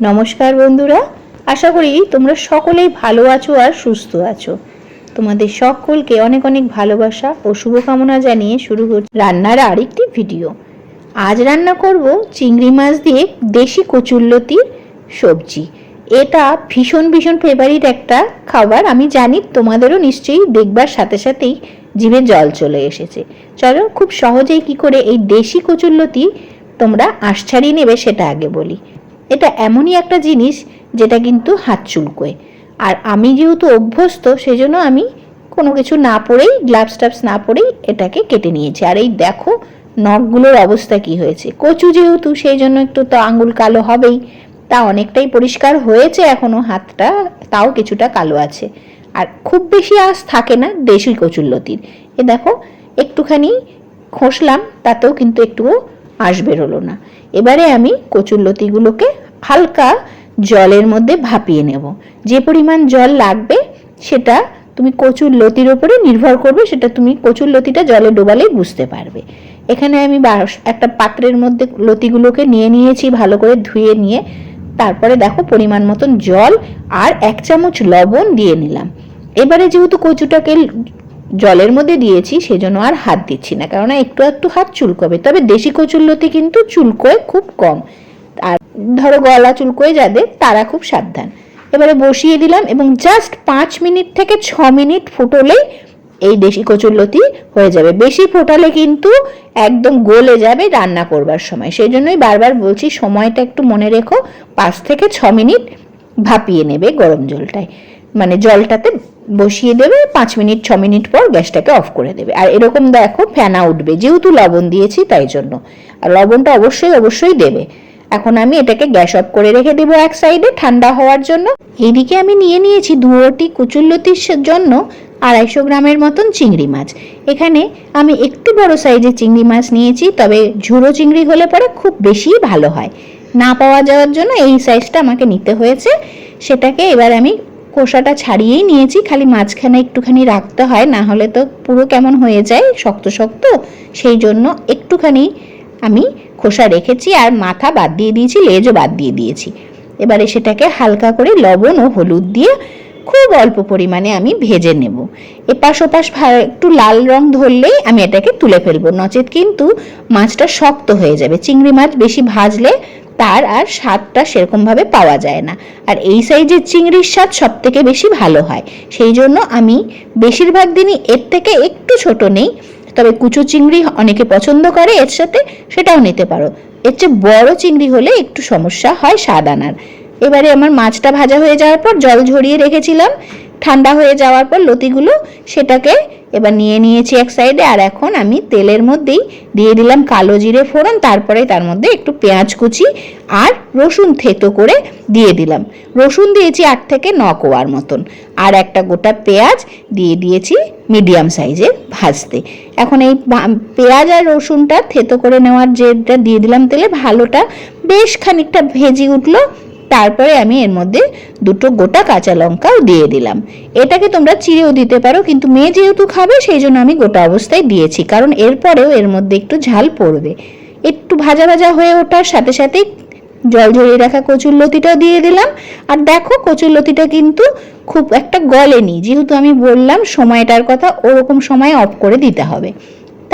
নমস্কার বন্ধুরা, আশা করি তোমরা সকলেই ভালো আছো আর সুস্থ আছো। তোমাদের সকলকে অনেক অনেক ভালোবাসা ও শুভকামনা জানিয়ে শুরু করছি রান্নার আরেকটি ভিডিও। আজ রান্না করব চিংড়ি মাছ দিয়ে দেশি কচুরলতির সবজি। এটা ভীষণ ভীষণ ফেভারিট একটা খাবার, আমি জানি তোমাদেরও নিশ্চয়ই দেখবার সাথে সাথেই জিভে জল চলে এসেছে। চলো খুব সহজেই কি করে এই দেশি কচুরলতি তোমরা আঁশ নেবে সেটা আগে বলি। এটা এমনই একটা জিনিস যেটা কিন্তু হাত চুলকোয়। আর আমি যেহেতু অভ্যস্ত, সেজন্য আমি কোনো কিছু না পরেই, গ্লাভস টাভস না পরেই এটাকে কেটে নিয়েছি। আর এই দেখো, নখগুলোর অবস্থা কি হয়েছে। কচু যেহেতু সেই জন্য একটু তো আঙুল কালো হবেই। তা অনেকটাই পরিষ্কার হয়েছে এখনও হাতটা তাও কিছুটা কালো আছে। আর খুব বেশি আঁশ থাকে না, দেশি কচুরলতির এ দেখো, একটুখানি খসলাম, তাতেও কিন্তু একটুও আঁশ বেরোলো না। এবারে আমি কচুরলতিগুলোকে হালকা জলের মধ্যে ভাপিয়ে নেব। যে পরিমাণ জল লাগবে সেটা তুমি কচুর লতির ওপরে নির্ভর করবে, সেটা তুমি কচুর লতিটা জলে ডোবালেই বুঝতে পারবে। এখানে আমি একটা পাত্রের মধ্যে লতিগুলোকে নিয়ে নিয়েছি ভালো করে ধুয়ে নিয়ে। তারপরে দেখো পরিমাণ মতন জল আর এক চামচ লবণ দিয়ে নিলাম। এবারে যেহেতু কচুটাকে জলের মধ্যে দিয়েছি, সেজন্য আর হাত দিচ্ছি না। কারণ একটু একটু হাত চুলকবে। তবে দেশি কচুরলতি কিন্তু চুলকোয় খুব কম। আর ধরো গলা চুলকোয় যাদের, তারা খুব সাবধান। এবারে বসিয়ে দিলাম এবং জাস্ট পাঁচ মিনিট থেকে ছ মিনিট ফুটলেই এই দেশি কচুরলতি হয়ে যাবে। বেশি ফোটালে কিন্তু একদম গলে যাবে রান্না করবার সময়। সেই জন্যই বারবার বলছি, সময়টা একটু মনে রেখো। পাঁচ থেকে ছ মিনিট ভাপিয়ে নেবে গরম জলটায়। মানে জলটাতে বসিয়ে দেবে, পাঁচ মিনিট, ছ মিনিট পর গ্যাসটাকে অফ করে দেবে। আর এরকম দেখো ফেনা উঠবে, যেহেতু লবণ দিয়েছি তাই জন্য। আর লবণটা অবশ্যই অবশ্যই দেবে। এখন আমি এটাকে গ্যাস অফ করে রেখে দেবো এক সাইডে ঠান্ডা হওয়ার জন্য। এইদিকে আমি নিয়ে নিয়েছি দুয়োটি কুচুল্লতির জন্য আড়াইশো গ্রামের মতন চিংড়ি মাছ। এখানে আমি একটু বড় সাইজের চিংড়ি মাছ নিয়েছি, তবে ঝুড়ো চিংড়ি হলে পরে খুব বেশি ভালো হয়। না পাওয়া যাওয়ার জন্য এই সাইজটা আমাকে নিতে হয়েছে। সেটাকে এবার আমি খোসাটা ছাড়িয়েই নিয়েছি, খালি মাঝখানে একটুখানি রাখতে হয়, না হলে তো পুরো কেমন হয়ে যায়, শক্ত শক্ত। সেই জন্য একটুখানি আমি খোসা রেখেছি আর মাথা বাদ দিয়ে দিয়েছি, লেজও বাদ দিয়ে দিয়েছি। এবারে সেটাকে হালকা করে লবণ ও হলুদ দিয়ে খুব অল্প পরিমাণে আমি ভেজে নেব। এপাশ ওপাশ একটু লাল রং ধরলেই আমি এটাকে তুলে ফেলব। নচেত কিন্তু মাছটা শক্ত হয়ে যাবে। চিংড়ি মাছ বেশি ভাজলে তার আর স্বাদটা সেরকমভাবে পাওয়া যায় না। আর এই সাইজের চিংড়ির স্বাদ সব থেকে বেশি ভালো হয়। সেই জন্য আমি বেশিরভাগ দিনই এর থেকে একটু ছোট নেই। তবে কুচো চিংড়ি অনেকে পছন্দ করে এর সাথে, সেটাও নিতে পারো। এর চেয়ে বড় চিংড়ি হলে একটু সমস্যা হয় স্বাদ আনার। এবারে আমার মাছটা ভাজা হয়ে যাওয়ার পর জল ঝরিয়ে রেখেছিলাম। ঠান্ডা হয়ে যাওয়ার পর লতিগুলো সেটাকে এবার নিয়ে নিয়েছি এক সাইডে। আর এখন আমি তেলের মধ্যেই দিয়ে দিলাম কালো জিরে ফোড়ন, তারপরে তার মধ্যে একটু পেঁয়াজ কুচি আর রসুন থেতো করে দিয়ে দিলাম। রসুন দিয়েছি আট থেকে ন কোয়ার মতন। আর একটা গোটা পেঁয়াজ দিয়ে দিয়েছি মিডিয়াম সাইজের ভাজতে। এখন এই পেঁয়াজ আর রসুনটা থেতো করে নেওয়ার যেটা দিয়ে দিলাম তেলে, ভালোটা বেশ খানিকটা ভেজে উঠল। তারপরে আমি এর মধ্যে দুটো গোটা কাঁচা লঙ্কাও দিয়ে দিলাম। এটাকে তোমরা চিড়েও দিতে পারো, কিন্তু মেয়ে যেহেতু খাবে, সেই জন্য আমি গোটা অবস্থায় দিয়েছি। কারণ এরপরেও এর মধ্যে একটু ঝাল পড়বে। একটু ভাজা ভাজা হয়ে ওঠার সাথে সাথেই জল ঝরিয়ে রাখা কচুর লতিটাও দিয়ে দিলাম। আর দেখো, কচুর লতিটা কিন্তু খুব একটা গলেনি। যেহেতু আমি বললাম, সময়টার কথা, ওরকম সময় অফ করে দিতে হবে।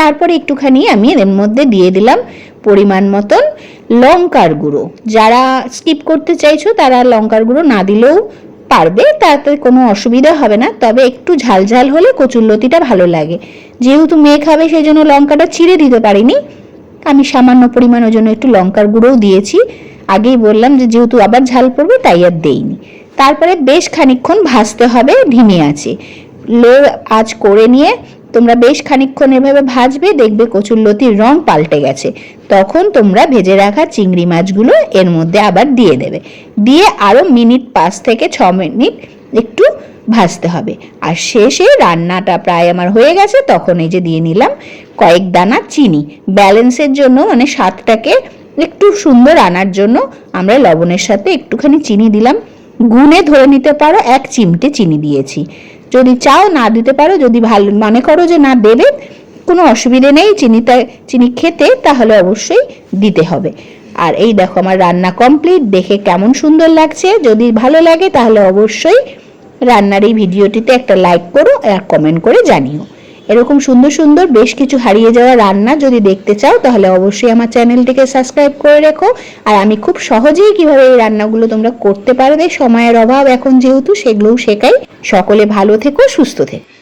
তারপরে একটুখানি আমি এর মধ্যে দিয়ে দিলাম পরিমাণ মতন লঙ্কার গুঁড়ো। যারা স্কিপ করতে চাইছো, তারা লঙ্কার গুঁড়ো না দিলেও পারবে, তাতে কোনো অসুবিধা হবে না। তবে একটু ঝাল ঝাল হলে কচুরলতিটা ভালো লাগে। যেহেতু মেয়ে খাবে সেই জন্য লঙ্কাটা ছিঁড়ে দিতে পারিনি। আমি সামান্য পরিমাণ ওই জন্য একটু লঙ্কার গুঁড়োও দিয়েছি। আগেই বললাম যে যেহেতু আবার ঝাল পড়বে, তাই আর দেইনি। তারপরে বেশ খানিকক্ষণ ভাজতে হবে, ধিমে আছে। লো আজ করে নিয়ে তোমরা বেশ খানিকক্ষণ এভাবে ভাজবে, দেখবে কচুরলতির রং পাল্টে গেছে। তখন তোমরা ভেজে রাখা চিংড়ি মাছগুলো এর মধ্যে আবার দিয়ে দেবে। দিয়ে আরও মিনিট পাঁচ থেকে ছ মিনিট একটু ভাজতে হবে। আর শেষে রান্নাটা প্রায় আমার হয়ে গেছে, তখন এই যে দিয়ে নিলাম কয়েক দানা চিনি। ব্যালেন্সের জন্য মানে স্বাদটাকে একটু সুন্দর আনার জন্য আমরা লবণের সাথে একটুখানি চিনি দিলাম। গুনে ধরে নিতে পারো, এক চিমটে চিনি দিয়েছি। যদি চাও না দিতে পারো, যদি ভালো, মনে করো যে না দেবে, কোনো অসুবিধে নেই চিনিটা চিনি খেতে তাহলে অবশ্যই দিতে হবে। আর এই দেখো আমার রান্না কমপ্লিট দেখে কেমন সুন্দর লাগছে। যদি ভালো লাগে তাহলে অবশ্যই রান্নার এই ভিডিওটিতে একটা লাইক করো, আর কমেন্ট করে জানিও। এরকম সুন্দর সুন্দর বেশ কিছু হারিয়ে যাওয়া রান্না যদি দেখতে চাও, তাহলে অবশ্যই আমার চ্যানেলটিকে সাবস্ক্রাইব করে রেখো। আর আমি খুব সহজেই কীভাবে এই রান্নাগুলো তোমরা করতে পারবে সময়ের অভাব এখন যেহেতু সেগুলোও শেখাই। সকলে ভালো থেকো, সুস্থ থেকো।